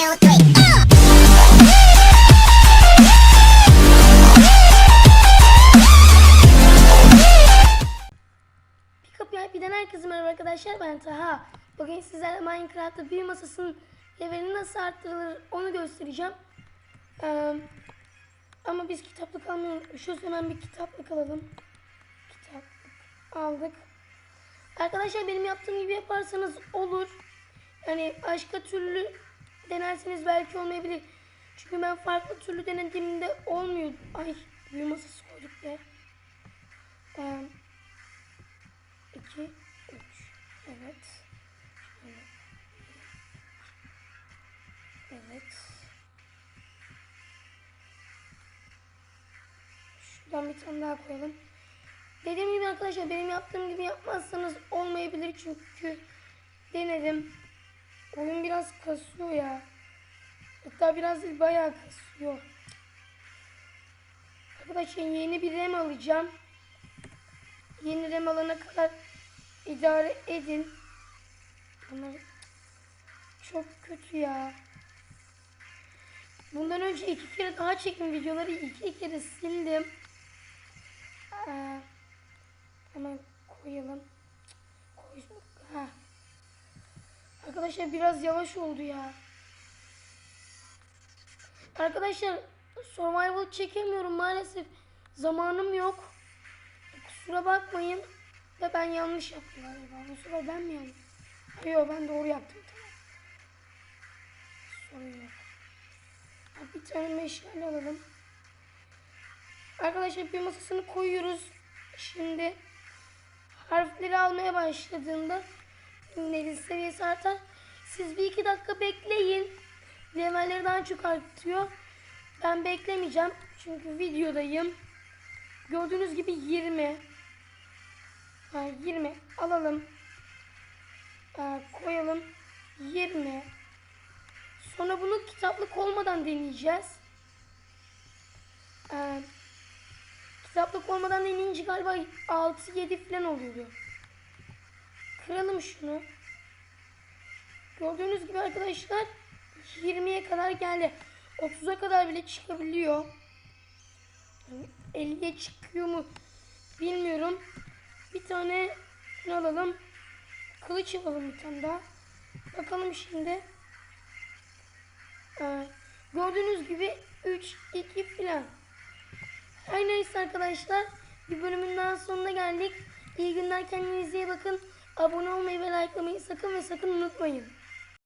two, three. Pickup IP'den herkese merhaba arkadaşlar ben Taha. Bugün sizlerle Minecraft'ta büyü masasının levelini nasıl arttırılır onu göstereceğim. Ee, ama biz kitaplık almayı unutmuşuz. Hemen bir kitaplık alalım. Kitaplık aldık. Arkadaşlar benim yaptığım gibi yaparsanız olur. Yani başka türlü denerseniz belki olmayabilir. Çünkü ben farklı türlü denediğimde olmuyor. Ay büyü masası koyduk be. Ee, 2, 3. Evet. Evet. Şuradan bir tane daha koyalım. Dediğim gibi arkadaşlar benim yaptığım gibi yapmazsanız olmayabilir çünkü denedim. Oyun biraz kasıyor ya. Hatta biraz değil bayağı kasıyor. Arkadaşlar yeni bir RAM alacağım. Yeni RAM alana kadar idare edin. Bunlar çok kötü ya. Bundan önce iki kere daha çekim videoları iki kere sildim. Ee, hemen koyalım. Koyduk. Ha. Arkadaşlar biraz yavaş oldu ya. Arkadaşlar survival çekemiyorum maalesef. Zamanım yok. Kusura bakmayın. Ve ben yanlış yaptım galiba. Bu sefer ben mi yanlış? Yok ben doğru yaptım. Tamam. Sorun yok. Bir tane meşale alalım. Arkadaşlar bir masasını koyuyoruz. Şimdi harfleri almaya başladığında level seviyesi artar. Siz bir iki dakika bekleyin. Levelleri daha çok artıyor. Ben beklemeyeceğim. Çünkü videodayım. Gördüğünüz gibi 20. Ha, 20 alalım. Ha, koyalım. 20. Sonra bunu kitaplık olmadan deneyeceğiz. Ha, kitaplık olmadan deneyince galiba 6-7 falan oluyordu. Kıralım şunu. Gördüğünüz gibi arkadaşlar 20'ye kadar geldi. 30'a kadar bile çıkabiliyor. 50'ye çıkıyor mu bilmiyorum. Bir tane ne alalım? Kılıç alalım bir tane daha. Bakalım şimdi. Ee, gördüğünüz gibi 3, 2 filan. Her neyse arkadaşlar. Bir bölümün daha sonuna geldik. İyi günler kendinize iyi bakın. Abone olmayı ve likelamayı sakın ve sakın unutmayın.